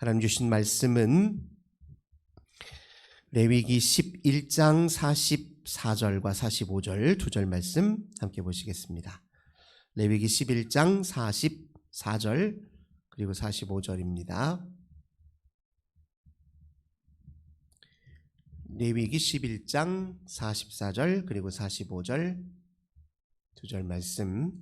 하나님 주신 말씀은 레위기 11장 44절과 45절 두 절 말씀 함께 보시겠습니다. 레위기 11장 44절 그리고 45절입니다. 레위기 11장 44절 그리고 45절 두 절 말씀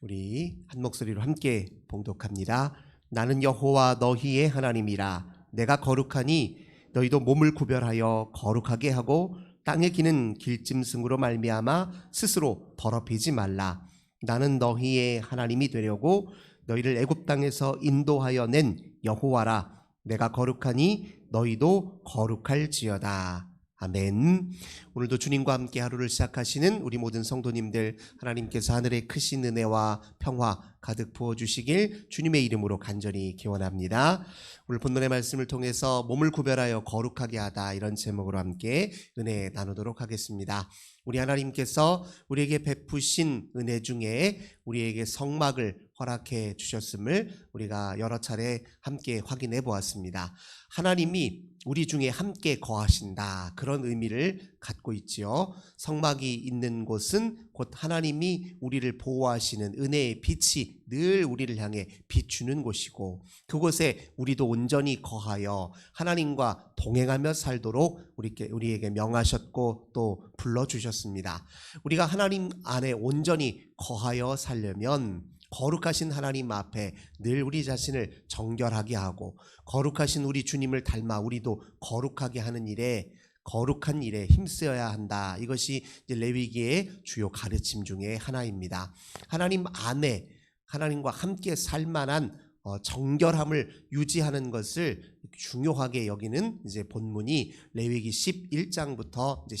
우리 한 목소리로 함께 봉독합니다. 나는 여호와 너희의 하나님이라 내가 거룩하니 너희도 몸을 구별하여 거룩하게 하고 땅에 기는 길짐승으로 말미암아 스스로 더럽히지 말라. 나는 너희의 하나님이 되려고 너희를 애굽 땅에서 인도하여 낸 여호와라. 내가 거룩하니 너희도 거룩할지어다. 아멘. 오늘도 주님과 함께 하루를 시작하시는 우리 모든 성도님들 하나님께서 하늘의 크신 은혜와 평화 가득 부어 주시길 주님의 이름으로 간절히 기원합니다. 오늘 본문의 말씀을 통해서 몸을 구별하여 거룩하게 하다 이런 제목으로 함께 은혜 나누도록 하겠습니다. 우리 하나님께서 우리에게 베푸신 은혜 중에 우리에게 성막을 허락해 주셨음을 우리가 여러 차례 함께 확인해 보았습니다. 하나님이 우리 중에 함께 거하신다. 그런 의미를 갖고 있지요. 성막이 있는 곳은 곧 하나님이 우리를 보호하시는 은혜의 빛이 늘 우리를 향해 비추는 곳이고 그곳에 우리도 온전히 거하여 하나님과 동행하며 살도록 우리께, 우리에게 명하셨고 또 불러 주셨습니다. 우리가 하나님 안에 온전히 거하여 살려면 거룩하신 하나님 앞에 늘 우리 자신을 정결하게 하고 거룩하신 우리 주님을 닮아 우리도 거룩하게 하는 일에 거룩한 일에 힘쓰여야 한다. 이것이 레위기의 주요 가르침 중에 하나입니다. 하나님 안에 하나님과 함께 살 만한 어, 정결함을 유지하는 것을 중요하게 여기는 이제 본문이 레위기 11장부터 이제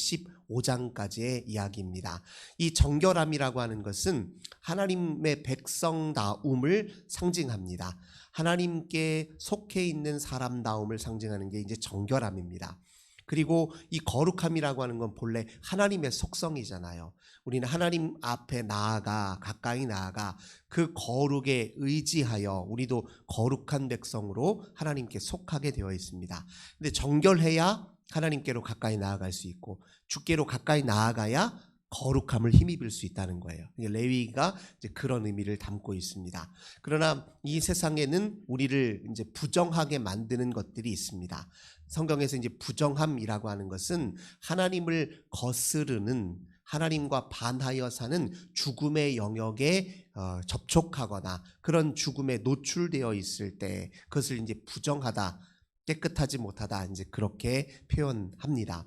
15장까지의 이야기입니다. 이 정결함이라고 하는 것은 하나님의 백성다움을 상징합니다. 하나님께 속해 있는 사람다움을 상징하는 게 이제 정결함입니다. 그리고 이 거룩함이라고 하는 건 본래 하나님의 속성이잖아요. 우리는 하나님 앞에 나아가 가까이 나아가 그 거룩에 의지하여 우리도 거룩한 백성으로 하나님께 속하게 되어 있습니다. 근데 정결해야 하나님께로 가까이 나아갈 수 있고 주께로 가까이 나아가야 거룩함을 힘입을 수 있다는 거예요. 레위가 이제 그런 의미를 담고 있습니다. 그러나 이 세상에는 우리를 이제 부정하게 만드는 것들이 있습니다. 성경에서 이제 부정함이라고 하는 것은 하나님을 거스르는 하나님과 반하여 사는 죽음의 영역에 어, 접촉하거나 그런 죽음에 노출되어 있을 때 그것을 이제 부정하다, 깨끗하지 못하다 이제 그렇게 표현합니다.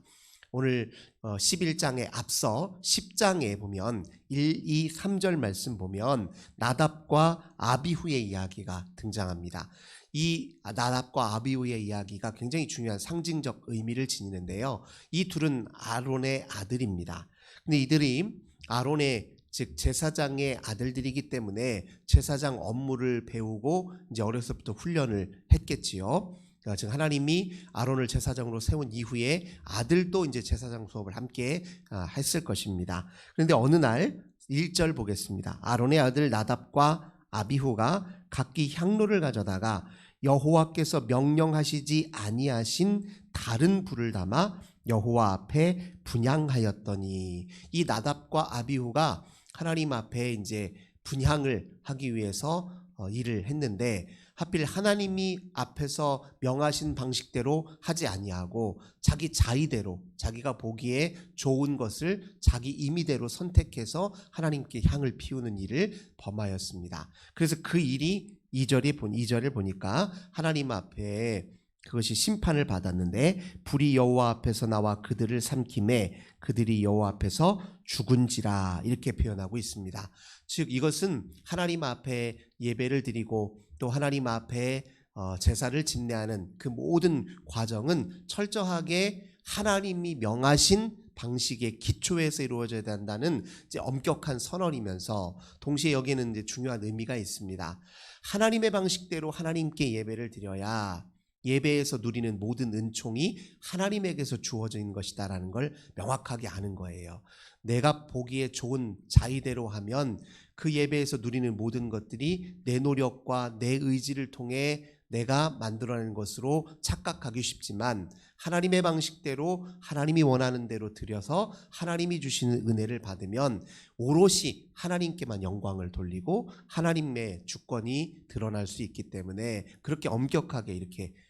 오늘 11장에 앞서 10장에 보면 1, 2, 3절 말씀 보면 나답과 아비후의 이야기가 등장합니다. 이 나답과 아비후의 이야기가 굉장히 중요한 상징적 의미를 지니는데요. 이 둘은 아론의 아들입니다. 근데 이들이 아론의 즉 제사장의 아들들이기 때문에 제사장 업무를 배우고 이제 어려서부터 훈련을 했겠지요. 그러니까 즉 하나님이 아론을 제사장으로 세운 이후에 아들도 이제 제사장 수업을 함께 아, 했을 것입니다. 그런데 어느 날 1절 보겠습니다. 아론의 아들 나답과 아비후가 각기 향로를 가져다가 여호와께서 명령하시지 아니하신 다른 불을 담아 여호와 앞에 분향하였더니 이 나답과 아비후가 하나님 앞에 이제 분향을 하기 위해서 어, 일을 했는데 하필 하나님이 앞에서 명하신 방식대로 하지 아니하고 자기 자의대로 자기가 보기에 좋은 것을 자기 임의대로 선택해서 하나님께 향을 피우는 일을 범하였습니다. 그래서 그 일이 2절에 본 2절을 보니까 하나님 앞에 그것이 심판을 받았는데 불이 여호와 앞에서 나와 그들을 삼킴에 그들이 여호와 앞에서 죽은지라 이렇게 표현하고 있습니다. 즉 이것은 하나님 앞에 예배를 드리고 또 하나님 앞에 어, 제사를 집례하는 그 모든 과정은 철저하게 하나님이 명하신 방식의 기초에서 이루어져야 된다는 엄격한 선언이면서 동시에 여기는 이제 중요한 의미가 있습니다. 하나님의 방식대로 하나님께 예배를 드려야 예배에서 누리는 모든 은총이 하나님에게서 주어진 것이다라는 걸 명확하게 아는 거예요. 내가 보기에 좋은 자의대로 하면 그 예배에서 누리는 모든 것들이 내 노력과 내 의지를 통해 내가 만들어낸 것으로 착각하기 쉽지만 하나님의 방식대로 하나님이 원하는 대로 드려서 하나님이 주시는 은혜를 받으면 오롯이 하나님께만 영광을 돌리고 하나님의 주권이 드러날 수 있기 때문에 그렇게 엄격하게 이렇게 어,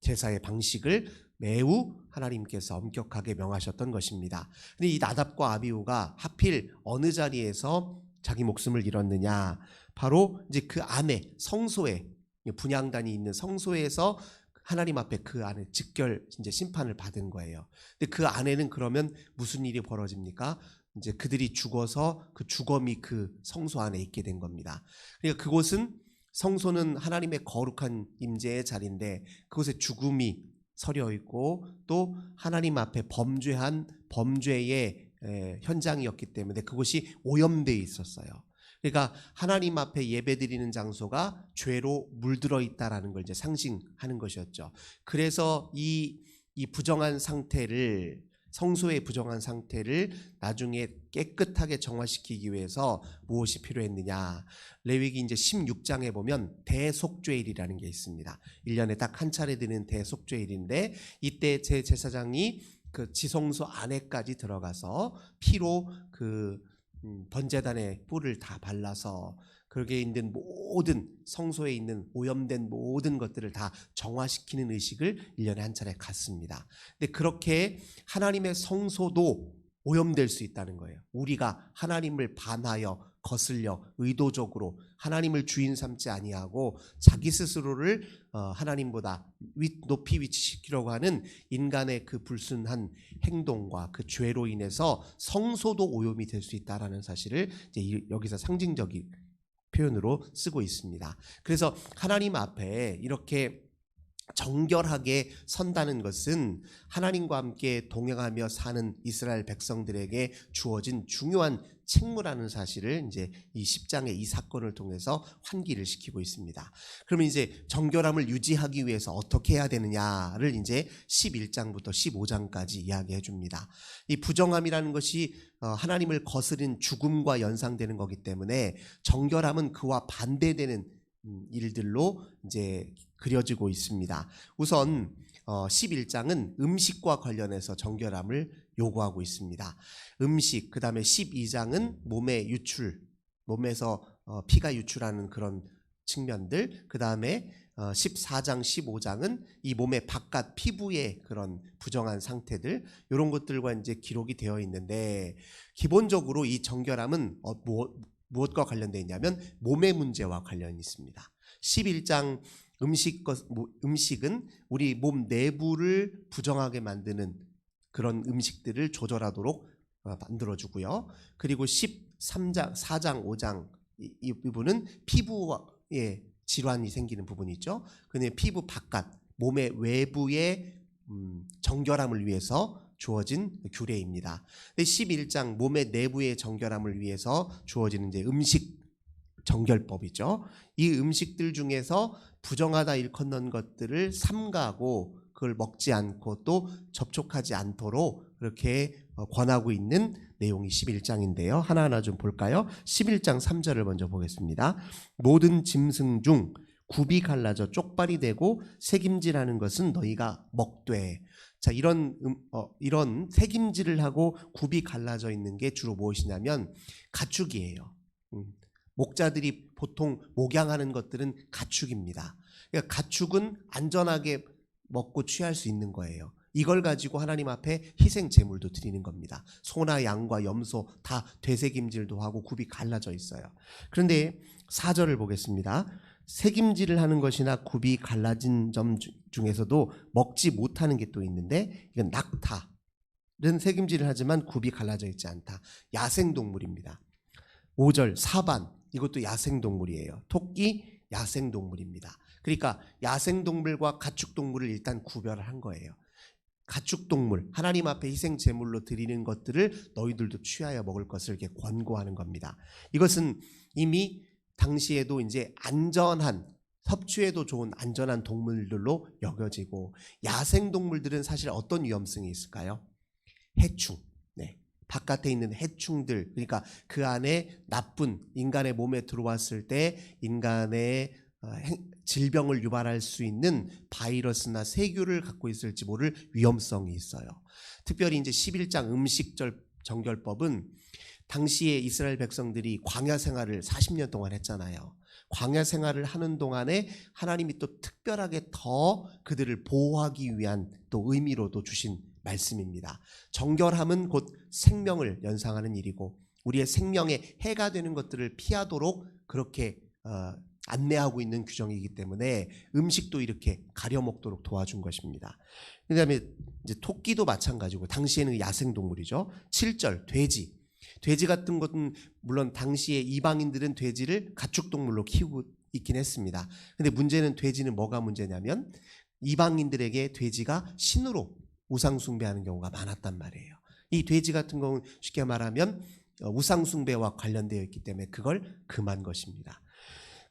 제사의 방식을 매우 하나님께서 엄격하게 명하셨던 것입니다. 근데 이 나답과 아비우가 하필 어느 자리에서 자기 목숨을 잃었느냐? 바로 이제 그 안에 성소에 분양단이 있는 성소에서 하나님 앞에 그 안에 직결 이제 심판을 받은 거예요. 근데 그 안에는 그러면 무슨 일이 벌어집니까? 이제 그들이 죽어서 그 주검이 그 성소 안에 있게 된 겁니다. 그러니까 그곳은 성소는 하나님의 거룩한 임재의 자리인데 그곳에 죽음이 서려 있고 또 하나님 앞에 범죄한 범죄의 에, 현장이었기 때문에 그곳이 오염돼 있었어요. 그러니까 하나님 앞에 예배드리는 장소가 죄로 물들어 있다라는 걸 이제 상징하는 것이었죠. 그래서 이, 이 부정한 상태를 성소의 부정한 상태를 나중에 깨끗하게 정화시키기 위해서 무엇이 필요했느냐. 레위기 이제 16장에 보면 대속죄일이라는 게 있습니다. 1년에 딱 한 차례 드는 대속죄일인데 이때 제 제사장이 그 지성소 안에까지 들어가서 피로 그 음, 번제단에 뿔을 다 발라서 거기에 있는 모든 성소에 있는 오염된 모든 것들을 다 정화시키는 의식을 1년에 한 차례 갖습니다. 근데 그렇게 하나님의 성소도 오염될 수 있다는 거예요. 우리가 하나님을 반하여 거슬려 의도적으로 하나님을 주인 삼지 아니하고 자기 스스로를 어, 하나님보다 위- 높이 위치시키려고 하는 인간의 그 불순한 행동과 그 죄로 인해서 성소도 오염이 될 수 있다라는 사실을 이제 이- 여기서 상징적인 표현으로 쓰고 있습니다. 그래서 하나님 앞에 이렇게 정결하게 선다는 것은 하나님과 함께 동행하며 사는 이스라엘 백성들에게 주어진 중요한 책무라는 사실을 이제 이 10장의 이 사건을 통해서 환기를 시키고 있습니다. 그러면 이제 정결함을 유지하기 위해서 어떻게 해야 되느냐를 이제 11장부터 15장까지 이야기해 줍니다. 이 부정함이라는 것이 어, 하나님을 거스른 죽음과 연상되는 거기 때문에 정결함은 그와 반대되는 음, 일들로 이제 그려지고 있습니다. 우선 어, 11장은 음식과 관련해서 정결함을 요구하고 있습니다. 음식, 그 다음에 12장은 몸의 유출, 몸에서 어, 피가 유출하는 그런 측면들, 그 다음에 어, 14장, 15장은 이 몸의 바깥 피부의 그런 부정한 상태들, 이런 것들과 이제 기록이 되어 있는데, 기본적으로 이 정결함은 어, 무엇, 무엇과 관련되어 있냐면 몸의 문제와 관련이 있습니다. 11장 음식 것, 뭐, 음식은 우리 몸 내부를 부정하게 만드는 그런 음식들을 조절하도록 어, 만들어주고요. 그리고 13장, 4장, 5장 이, 이 부분은 피부에 질환이 생기는 부분이 있죠. 근데 피부 바깥, 몸의 외부의 음, 정결함을 위해서 주어진 규례입니다. 근데 11장 몸의 내부의 정결함을 위해서 주어지는 이제 음식 정결법이죠. 이 음식들 중에서 부정하다 일컫는 것들을 삼가고 그걸 먹지 않고 또 접촉하지 않도록 그렇게 어, 권하고 있는 내용이 11장인데요. 하나하나 좀 볼까요? 11장 3절을 먼저 보겠습니다. 모든 짐승 중 굽이 갈라져 쪽발이 되고 새김질하는 것은 너희가 먹되. 자 이런 음, 어, 이런 새김질을 하고 굽이 갈라져 있는 게 주로 무엇이냐면 가축이에요. 음, 목자들이 보통 목양하는 것들은 가축입니다. 그러니까 가축은 안전하게 먹고 취할 수 있는 거예요. 이걸 가지고 하나님 앞에 희생 제물도 드리는 겁니다. 소나 양과 염소 다 되새김질도 하고 굽이 갈라져 있어요. 그런데 사절을 보겠습니다. 새김질을 하는 것이나 굽이 갈라진 점 주- 중에서도 먹지 못하는 게 또 있는데 이건 낙타는 새김질을 하지만 굽이 갈라져 있지 않다. 야생 동물입니다. 5절 사반 이것도 야생 동물이에요. 토끼 야생 동물입니다. 그러니까 야생 동물과 가축 동물을 일단 구별을 한 거예요. 가축 동물 하나님 앞에 희생 제물로 드리는 것들을 너희들도 취하여 먹을 것을 이렇게 권고하는 겁니다. 이것은 이미 당시에도 이제 안전한 섭취에도 좋은 안전한 동물들로 여겨지고 야생 동물들은 사실 어떤 위험성이 있을까요? 해충. 네. 바깥에 있는 해충들 그러니까 그 안에 나쁜 인간의 몸에 들어왔을 때 인간의 어, 행- 질병을 유발할 수 있는 바이러스나 세균을 갖고 있을지 모를 위험성이 있어요. 특별히 이제 11장 음식절 정결법은 당시에 이스라엘 백성들이 광야 생활을 40년 동안 했잖아요. 광야 생활을 하는 동안에 하나님이 또 특별하게 더 그들을 보호하기 위한 또 의미로도 주신 말씀입니다. 정결함은 곧 생명을 연상하는 일이고 우리의 생명에 해가 되는 것들을 피하도록 그렇게 어, 안내하고 있는 규정이기 때문에 음식도 이렇게 가려 먹도록 도와준 것입니다. 그다음에 이제 토끼도 마찬가지고 당시에는 야생 동물이죠. 7절 돼지. 돼지 같은 것은 물론 당시에 이방인들은 돼지를 가축 동물로 키우고 있긴 했습니다. 근데 문제는 돼지는 뭐가 문제냐면 이방인들에게 돼지가 신으로 우상 숭배하는 경우가 많았단 말이에요. 이 돼지 같은 경우는 쉽게 말하면 어, 우상 숭배와 관련되어 있기 때문에 그걸 금한 것입니다.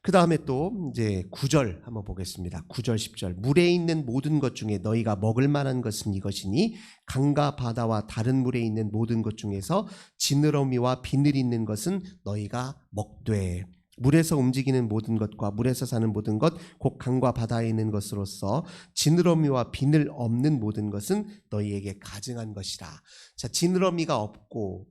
그 다음에 또 이제 9절 한번 보겠습니다. 9절 10절 물에 있는 모든 것 중에 너희가 먹을 만한 것은 이것이니 강과 바다와 다른 물에 있는 모든 것 중에서 지느러미와 비늘 있는 것은 너희가 먹되 물에서 움직이는 모든 것과 물에서 사는 모든 것, 곧 강과 바다에 있는 것으로서 지느러미와 비늘 없는 모든 것은 너희에게 가증한 것이라. 자, 지느러미가 없고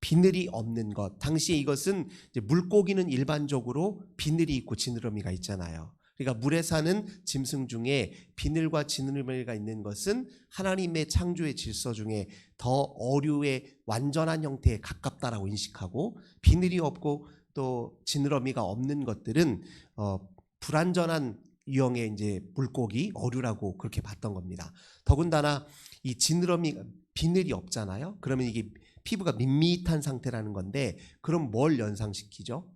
비늘이 없는 것. 당시에 이것은 물고기는 일반적으로 비늘이 있고 지느러미가 있잖아요. 그러니까 물에 사는 짐승 중에 비늘과 지느러미가 있는 것은 하나님의 창조의 질서 중에 더 어류의 완전한 형태에 가깝다라고 인식하고 비늘이 없고 또 지느러미가 없는 것들은 어, 불완전한 유형의 이제 물고기 어류라고 그렇게 봤던 겁니다. 더군다나 이 지느러미 비늘이 없잖아요. 그러면 이게 피부가 밋밋한 상태라는 건데 그럼 뭘 연상시키죠?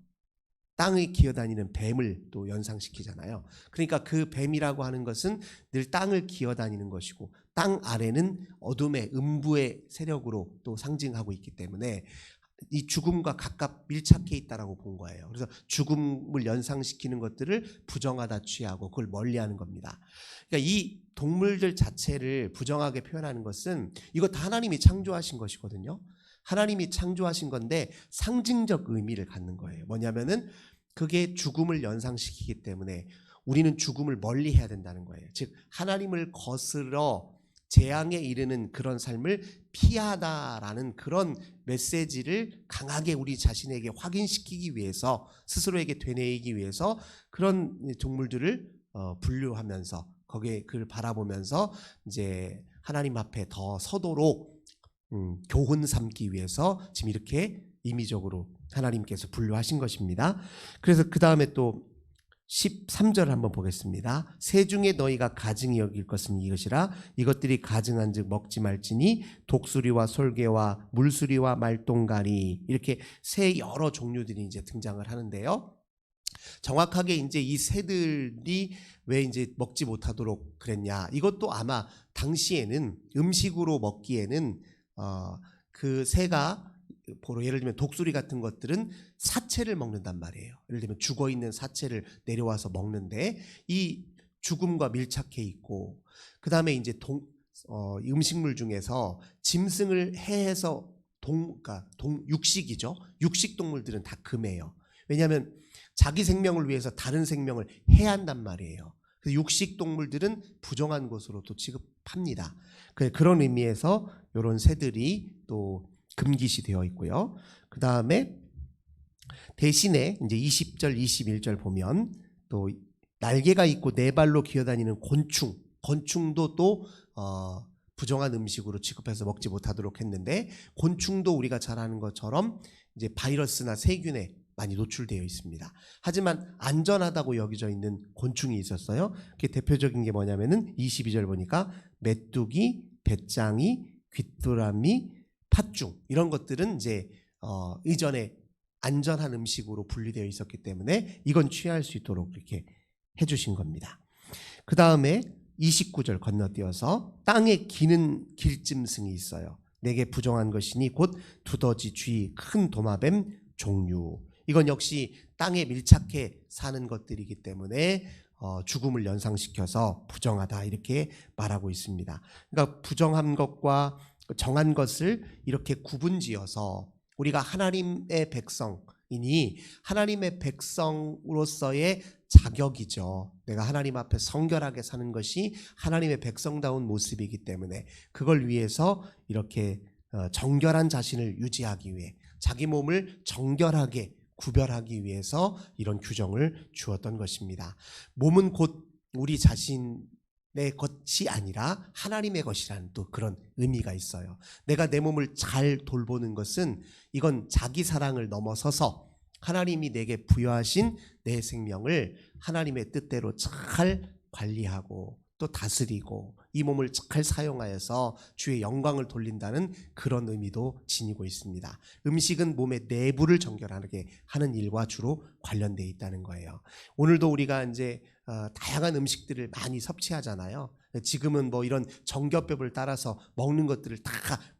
땅에 기어다니는 뱀을 또 연상시키잖아요. 그러니까 그 뱀이라고 하는 것은 늘 땅을 기어다니는 것이고 땅 아래는 어둠의 음부의 세력으로 또 상징하고 있기 때문에 이 죽음과 가깝 밀착해 있다라고 본 거예요. 그래서 죽음을 연상시키는 것들을 부정하다 취하고 그걸 멀리하는 겁니다. 그러니까 이 동물들 자체를 부정하게 표현하는 것은 이거 다 하나님이 창조하신 것이거든요. 하나님이 창조하신 건데 상징적 의미를 갖는 거예요. 뭐냐면은 그게 죽음을 연상시키기 때문에 우리는 죽음을 멀리 해야 된다는 거예요. 즉 하나님을 거스러 재앙에 이르는 그런 삶을 피하다라는 그런 메시지를 강하게 우리 자신에게 확인시키기 위해서 스스로에게 되뇌이기 위해서 그런 동물들을 어, 분류하면서 거기에 그를 바라보면서 이제 하나님 앞에 더 서도록 음, 교훈 삼기 위해서 지금 이렇게 임의적으로 하나님께서 분류하신 것입니다. 그래서 그 다음에 또 13절 한번 보겠습니다. 새 중에 너희가 가증히 여길 것은 이것이라 이것들이 가증한 즉 먹지 말지니 독수리와 솔개와 물수리와 말똥가리 이렇게 새 여러 종류들이 이제 등장을 하는데요. 정확하게 이제 이 새들이 왜 이제 먹지 못하도록 그랬냐? 이것도 아마 당시에는 음식으로 먹기에는 어, 그 새가 보로 예를 들면 독수리 같은 것들은 사체를 먹는단 말이에요. 예를 들면 죽어 있는 사체를 내려와서 먹는데 이 죽음과 밀착해 있고 그 다음에 이제 동, 어, 음식물 중에서 짐승을 해해서 동, 그러니까 동 육식이죠. 육식 동물들은 다 금해요. 왜냐하면 자기 생명을 위해서 다른 생명을 해야 한단 말이에요. 그래서 육식 동물들은 부정한 것으로 또 취급합니다. 그- 그런 의미에서 이런 새들이 또 금기시 되어 있고요. 그 다음에 대신에 이제 20절, 21절 보면 또 날개가 있고 네 발로 기어다니는 곤충, 곤충도 또 어, 부정한 음식으로 취급해서 먹지 못하도록 했는데 곤충도 우리가 잘 아는 것처럼 이제 바이러스나 세균에 많이 노출되어 있습니다. 하지만 안전하다고 여겨져 있는 곤충이 있었어요. 그 대표적인 게 뭐냐면은 22절 보니까 메뚜기, 배짱이, 귀뚜라미, 팥죽 이런 것들은 이제 어, 이전에 안전한 음식으로 분리되어 있었기 때문에 이건 취할 수 있도록 이렇게 해주신 겁니다. 그 다음에 29절 건너뛰어서 땅에 기는 길짐승이 있어요. 내게 부정한 것이니 곧 두더지, 쥐, 큰 도마뱀 종류. 이건 역시 땅에 밀착해 사는 것들이기 때문에 어, 죽음을 연상시켜서 부정하다 이렇게 말하고 있습니다. 그러니까 부정한 것과 정한 것을 이렇게 구분지어서 우리가 하나님의 백성이니 하나님의 백성으로서의 자격이죠. 내가 하나님 앞에 성결하게 사는 것이 하나님의 백성다운 모습이기 때문에 그걸 위해서 이렇게 어, 정결한 자신을 유지하기 위해 자기 몸을 정결하게 구별하기 위해서 이런 규정을 주었던 것입니다. 몸은 곧 우리 자신 의 것이 아니라 하나님의 것이라는 또 그런 의미가 있어요. 내가 내 몸을 잘 돌보는 것은 이건 자기 사랑을 넘어서서 하나님이 내게 부여하신 내 생명을 하나님의 뜻대로 잘 관리하고 또 다스리고 이 몸을 잘 사용하여서 주의 영광을 돌린다는 그런 의미도 지니고 있습니다. 음식은 몸의 내부를 정결하게 하는 일과 주로 관련되어 있다는 거예요. 오늘도 우리가 이제 어, 다양한 음식들을 많이 섭취하잖아요. 지금은 뭐 이런 정겹법을 따라서 먹는 것들을 다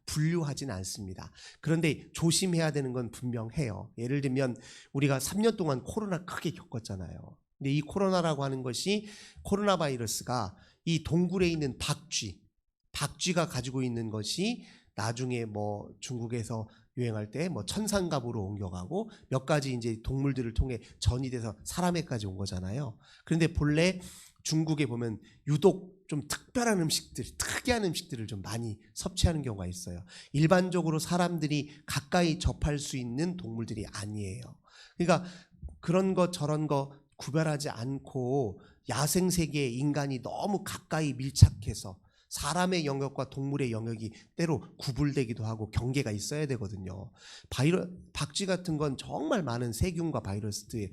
분류하지는 않습니다. 그런데 조심해야 되는 건 분명해요. 예를 들면 우리가 3년 동안 코로나 크게 겪었잖아요. 근데 이 코로나라고 하는 것이 코로나 바이러스가 이 동굴에 있는 박쥐, 박쥐가 가지고 있는 것이 나중에 뭐 중국에서 유행할 때 뭐 천상갑으로 옮겨가고 몇 가지 이제 동물들을 통해 전이 돼서 사람에까지 온 거잖아요. 그런데 본래 중국에 보면 유독 좀 특별한 음식들, 특이한 음식들을 좀 많이 섭취하는 경우가 있어요. 일반적으로 사람들이 가까이 접할 수 있는 동물들이 아니에요. 그러니까 그런 거 저런 거 구별하지 않고 야생 세계에 인간이 너무 가까이 밀착해서 사람의 영역과 동물의 영역이 때로 구분되기도 하고 경계가 있어야 되거든요. 바이러 박쥐 같은 건 정말 많은 세균과 바이러스들에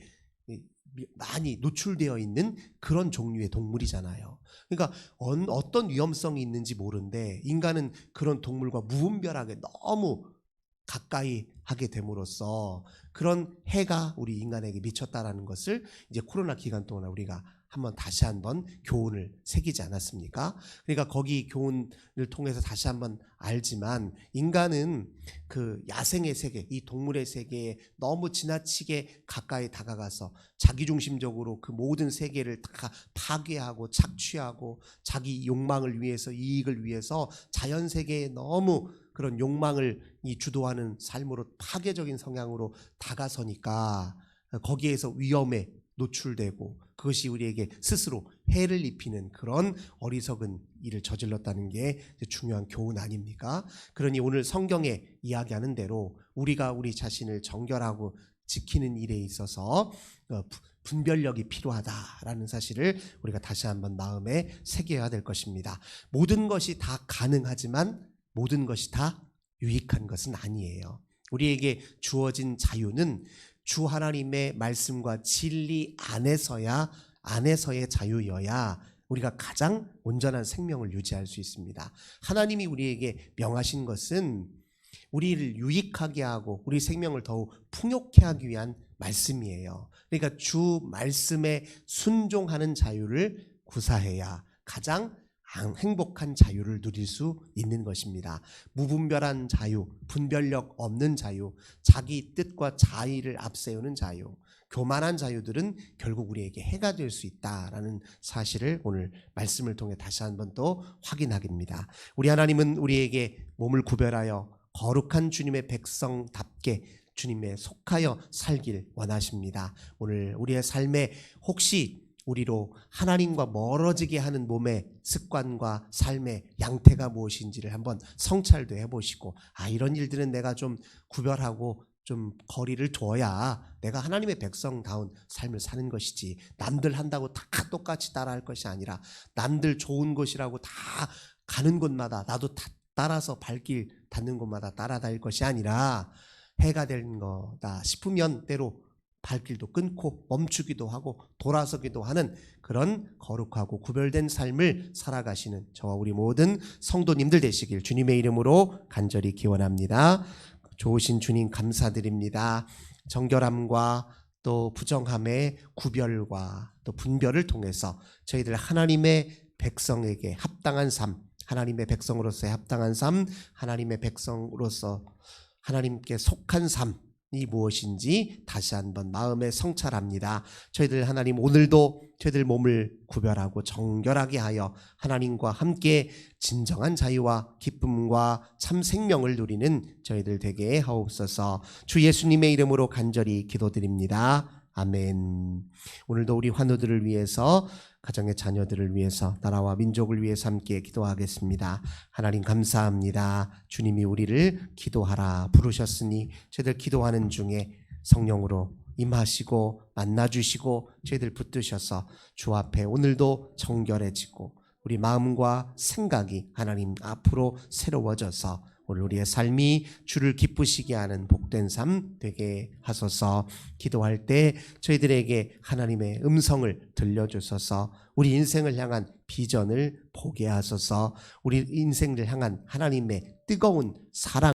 많이 노출되어 있는 그런 종류의 동물이잖아요. 그러니까 언- 어떤 위험성이 있는지 모르는데 인간은 그런 동물과 무분별하게 너무 가까이 하게 됨으로써 그런 해가 우리 인간에게 미쳤다라는 것을 이제 코로나 기간 동안 우리가 한번 다시 한번 교훈을 새기지 않았습니까? 그러니까 거기 교훈을 통해서 다시 한번 알지만 인간은 그 야생의 세계, 이 동물의 세계에 너무 지나치게 가까이 다가가서 자기중심적으로 그 모든 세계를 다 파괴하고 착취하고 자기 욕망을 위해서 이익을 위해서 자연 세계에 너무 그런 욕망을 이 주도하는 삶으로 파괴적인 성향으로 다가서니까 거기에서 위험에 노출되고 그것이 우리에게 스스로 해를 입히는 그런 어리석은 일을 저질렀다는 게 중요한 교훈 아닙니까? 그러니 오늘 성경에 이야기하는 대로 우리가 우리 자신을 정결하고 지키는 일에 있어서 어, 부- 분별력이 필요하다라는 사실을 우리가 다시 한번 마음에 새겨야 될 것입니다. 모든 것이 다 가능하지만 모든 것이 다 유익한 것은 아니에요. 우리에게 주어진 자유는 주 하나님의 말씀과 진리 안에서야 안에서의 자유여야 우리가 가장 온전한 생명을 유지할 수 있습니다. 하나님이 우리에게 명하신 것은 우리를 유익하게 하고 우리 생명을 더욱 풍요케 하기 위한 말씀이에요. 그러니까 주 말씀에 순종하는 자유를 구사해야 가장 안- 행복한 자유를 누릴 수 있는 것입니다. 무분별한 자유, 분별력 없는 자유, 자기 뜻과 자의를 앞세우는 자유, 교만한 자유들은 결국 우리에게 해가 될 수 있다라는 사실을 오늘 말씀을 통해 다시 한번 또 확인하깁니다. 우리 하나님은 우리에게 몸을 구별하여 거룩한 주님의 백성답게 주님에 속하여 살길 원하십니다. 오늘 우리의 삶에 혹시 우리로 하나님과 멀어지게 하는 몸의 습관과 삶의 양태가 무엇인지를 한번 성찰도 해보시고 아 이런 일들은 내가 좀 구별하고 좀 거리를 둬야 내가 하나님의 백성다운 삶을 사는 것이지 남들 한다고 다 똑같이 따라할 것이 아니라 남들 좋은 곳이라고 다 가는 곳마다 나도 다 따라서 발길 닿는 곳마다 따라다닐 것이 아니라 해가 된 거다 싶으면 때로 발길도 끊고 멈추기도 하고 돌아서기도 하는 그런 거룩하고 구별된 삶을 살아가시는 저와 우리 모든 성도님들 되시길 주님의 이름으로 간절히 기원합니다. 좋으신 주님 감사드립니다. 정결함과 또 부정함의 구별과 또 분별을 통해서 저희들 하나님의 백성에게 합당한 삶, 하나님의 백성으로서의 합당한 삶, 하나님의 백성으로서 하나님께 속한 삶 이 무엇인지 다시 한번 마음에 성찰합니다. 저희들 하나님 오늘도 저희들 몸을 구별하고 정결하게 하여 하나님과 함께 진정한 자유와 기쁨과 참 생명을 누리는 저희들 되게 하옵소서. 주 예수님의 이름으로 간절히 기도드립니다. 아멘. 오늘도 우리 환우들을 위해서 가정의 자녀들을 위해서 나라와 민족을 위해서 함께 기도하겠습니다. 하나님 감사합니다. 주님이 우리를 기도하라 부르셨으니 저희들 기도하는 중에 성령으로 임하시고 만나주시고 저희들 붙드셔서 주 앞에 오늘도 정결해지고 우리 마음과 생각이 하나님 앞으로 새로워져서 오늘 우리의 삶이 주를 기쁘시게 하는 복된 삶 되게 하소서. 기도할 때 저희들에게 하나님의 음성을 들려주셔서. 우리 인생을 향한 비전을 보게 하소서. 우리 인생을 향한 하나님의 뜨거운 사랑